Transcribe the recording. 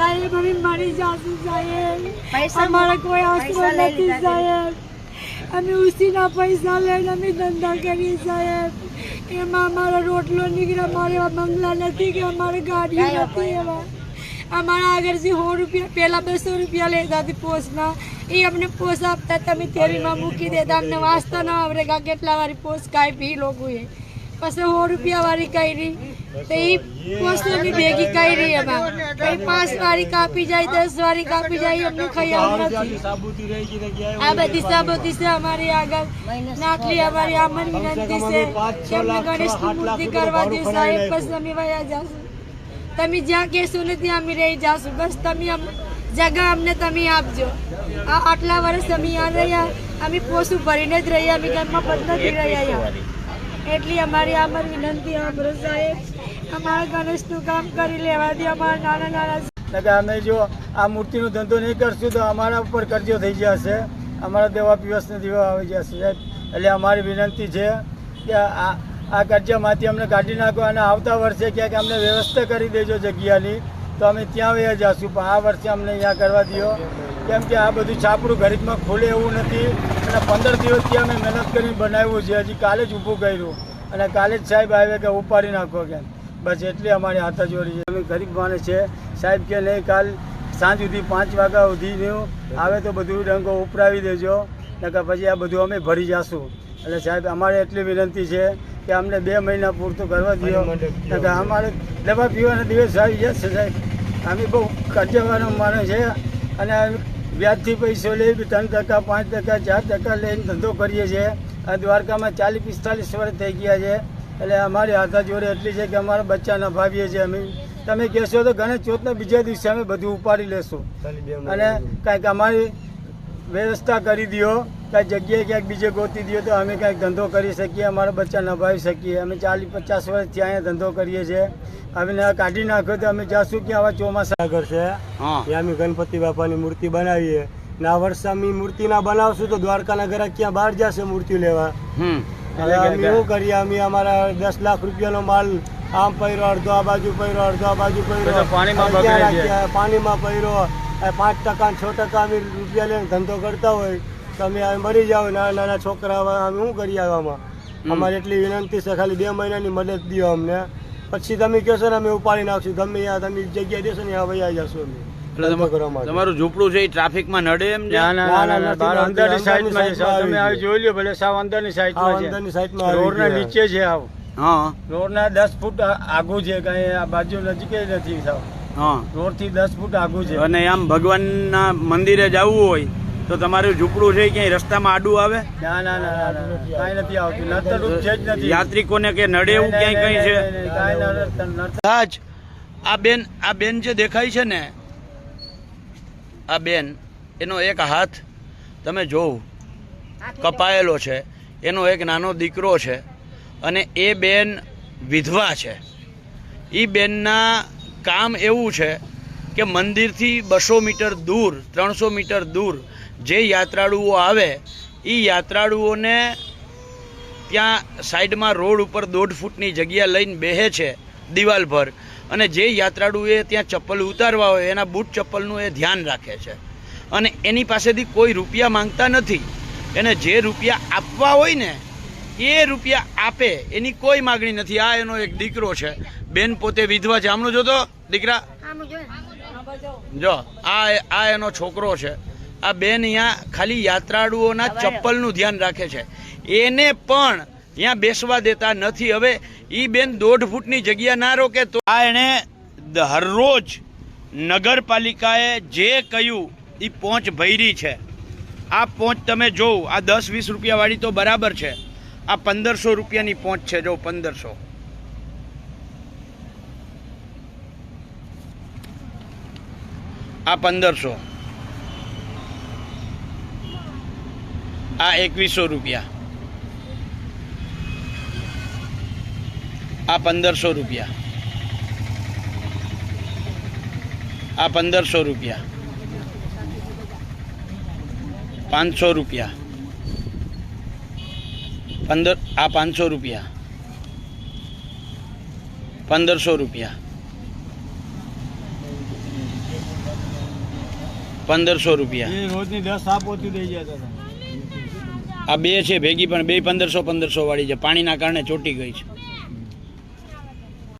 સાહેબ અમે મરી જાશું સાહેબ. અમારા કોઈ આશરો નથી સાહેબ. અમે ઉસીના પૈસા લઈને અમે ધંધા કરીએ સાહેબ. એમાં અમારો રોટલો નીકળે અમારે બંગલા નથી કે અમારે ગાડી કાંઈ નથી એવા. અમારા આગળથી સો રૂપિયા પહેલાં બસો રૂપિયા લેતા હતી પોસ્ટના એ અમને પોસ્ટ આપતા તમે થેરીમાં મૂકી દેતા. અમને વાંચતા ન આવડે કા કેટલા વાળી પોસ્ટ લોકો એ પછી સો રૂપિયા વાળી કરી તો એ પોસ્ટની ભેગી કરી એમાં. કઈ પાંચ વાળી કાપી જાય દસ વાળી કાપી જાય અમને ખયાલ નથી. આ બધી સાબુતી છે અમારી આગળ. નાટલી અમારી આમન વિનંતી છે કે અમને ગણેશની મૂર્તિ કરવા દે સાહેબ પછી અમે વયા જાશું. તમે જ્યાં કહેશો ને ત્યાં અમે રહી જાશું. બસ તમે અમ- જગા અમને તમે આપજો. આ આટલા વર્ષ અમે આ રહ્યા. અમે પોસું ભરીને જ રહ્યા. અમે ઘરમાં બંધ નથી રહ્યા એટલી અમારી આમર વિનંતી સાહેબ અમારા ગણેશનું કામ કરી લેવા દે, અમારા નાના નાના અમે જો આ મૂર્તિનો ધંધો નહીં કરશું તો અમારા ઉપર કરજો થઈ જશે અમારા દેવા પીવસને દેવા આવી જશે સાહેબ. એટલે અમારી વિનંતી છે કે આ આ કર્જામાંથી અમને કાઢી નાખો અને આવતા વર્ષે ક્યાંક અમને વ્યવસ્થા કરી દેજો જગ્યાની. તો અમે ત્યાં વયા જઈશું પણ આ વર્ષે અમને અહીંયા કરવા દો કેમ કે આ બધું છાપરું ગરીબમાં ખુલે એવું નથી. અને પંદર દિવસથી અમે મહેનત કરીને બનાવ્યું છે. હજી કાલે જ ઊભું કર્યું. અને કાલે જ સાહેબ આવે કે ઉપાડી નાખો કેમ. બસ એટલી અમારી હાથ જોડી છે. અમે ગરીબ માણસ છે. સાહેબ કે નહીં કાલ સાંજ સુધી પાંચ વાગ્યા સુધીનું આવે તો બધું રંગો ઉપરાવી દેજો. નકર પછી આ બધું અમે ભરી જશું. એટલે સાહેબ અમારે એટલી વિનંતી છે કે અમને બે મહિના પૂરતું કરવા દો. નકર અમારે દવા પીવાના દિવસ આવી જશે સાહેબ. અમે બહુ કરજવાનો માણસ છે. અને વ્યાજથી પૈસો લઈ બી ત્રણ ટકા પાંચ ટકા ચાર ટકા લઈને ધંધો કરીએ છીએ. આ દ્વારકામાં ચાલીસ પિસ્તાલીસ વર્ષ થઈ ગયા છે. એટલે અમારી હાથા જોડે એટલી છે કે અમારા બચ્ચા નભાવીએ છીએ અમે. તમે કહેશો તો ગણેશ ચોથના બીજા દિવસે અમે બધું ઉપાડી લેશું. અને કાંઈક અમારી વ્યવસ્થા કરી દો કાંઈ જગ્યાએ ક્યાંક બીજે ગોતી દો તો અમે કાંઈક ધંધો કરી શકીએ અમારા બચ્ચા નભાવી શકીએ. અમે ચાલીસ પચાસ વર્ષથી અહીંયા ધંધો કરીએ છીએ. હવે કાઢી નાખ્યો તો અમે જાશું કે આવા ચોમાસા આગળ છે. ત્યાં અમે ગણપતિ બાપાની મૂર્તિ બનાવીએ. ને આ વર્ષે અમે મૂર્તિ ના બનાવશું તો દ્વારકાના ઘરે ક્યાં બહાર જશે મૂર્તિ લેવા. હવે અમે શું કરીએ અમે અમારા દસ લાખ રૂપિયાનો માલ આમ પહેરો અડધો આ બાજુ પહેરો અડધો આ બાજુ પહેરો પાણીમાં હવે છે. પાંચ ટકા છ ટકા અમે રૂપિયા લઈને ધંધો કરતા હોય તો અમે આ મરી જાઓ નાના નાના છોકરા અમે શું કરી આવામાં? અમારે એટલી વિનંતી છે ખાલી બે મહિનાની મદદ દો અમને. પછી તમે કહેશો ને અમે ઉપાડી નાખશું ગમે ત્યાં તમે જગ્યા દેશો ને ત્યાં વયા જશો અમે. તમા-. તમારું ઝૂંપડું છે એ ટ્રાફિકમાં નડે એમ છે ના, ના, ના, ના, ના, બહાર અંદરની સાઈડમાં છે. તમે આવી જોઈ લો ભલે સાવ અંદરની સાઈડમાં અંદરની ની સાઈડમાં રોડના. નીચે છે આવ. હા. રોડના દસ ફૂટ આગું છે કઈ આ બાજુ નજીક જ નથી સાવ. રોડથી દસ ફૂટ આગું છે. અને આમ ભગવાનના મંદિરે જવું હોય તો તમારું ઝૂંપડું છે ક્યાંય? રસ્તામાં આડું આવે? ના ના ના ના નથી આવતું. નડતરૂપ છે જ નથી. યાત્રિકોને કે નડે એવું ક્યાંય કઈ છે? કાંઈ આજ આ બેન આ બેન જે દેખાય છે ને આ બેન એનો એક હાથ તમે જોવ. કપાયેલો છે. એનો એક નાનો દીકરો છે. અને એ બેન વિધવા છે. એ બેનના કામ એવું છે કે મંદિરથી બસો મીટર દૂર, ત્રણસો મીટર દૂર જે યાત્રાળુઓ આવે એ યાત્રાળુઓને ત્યાં સાઈડમાં રોડ ઉપર દોઢ ફૂટની જગ્યા લઈને બેહે છે દિવાલ પર અને જે યાત્રાળુએ ત્યાં ચપ્પલ ઉતારવા હોય, એના બૂટ ચપ્પલનું એ ધ્યાન રાખે છે. અને એની પાસેથી કોઈ રૂપિયા માંગતા નથી. એને જે રૂપિયા આપવા હોય ને, એ રૂપિયા આપે, એની કોઈ માગણી નથી. આ એનો એક દીકરો છે બેન પોતે વિધવા છે. આમનું જોતો દીકરા? જો આ આ એનો છોકરો છે. આ બેન અહીંયા ખાલી યાત્રાળુઓના ચપ્પલનું ધ્યાન રાખે છે. એને પણ અહીંયા બેસવા દેતા નથી. હવે એ બેન દોઢ ફૂટની જગ્યા ના રોકે તો આ એણે હરરોજ નગરપાલિકાએ જે કહ્યું એ પહોંચ ભૈરી છે. આ પહોંચ તમે જોવ. આ દસ વીસ રૂપિયાવાળી તો બરાબર છે. આ પંદરસો રૂપિયાની પહોંચ છે. જો પંદરસો. આ પંદરસો. આ એકવીસો રૂપિયા. આ પંદરસો રૂપિયા. આ પંદરસો રૂપિયા. પાંચસો રૂપિયા. પંદર, આ પાંચસો રૂપિયા. પંદરસો રૂપિયા. પંદરસો રૂપિયા. આ બે છે ભેગી પણ બે પંદરસો પંદરસો વાળી છે. પાણીના કારણે ચોટી ગઈ છે.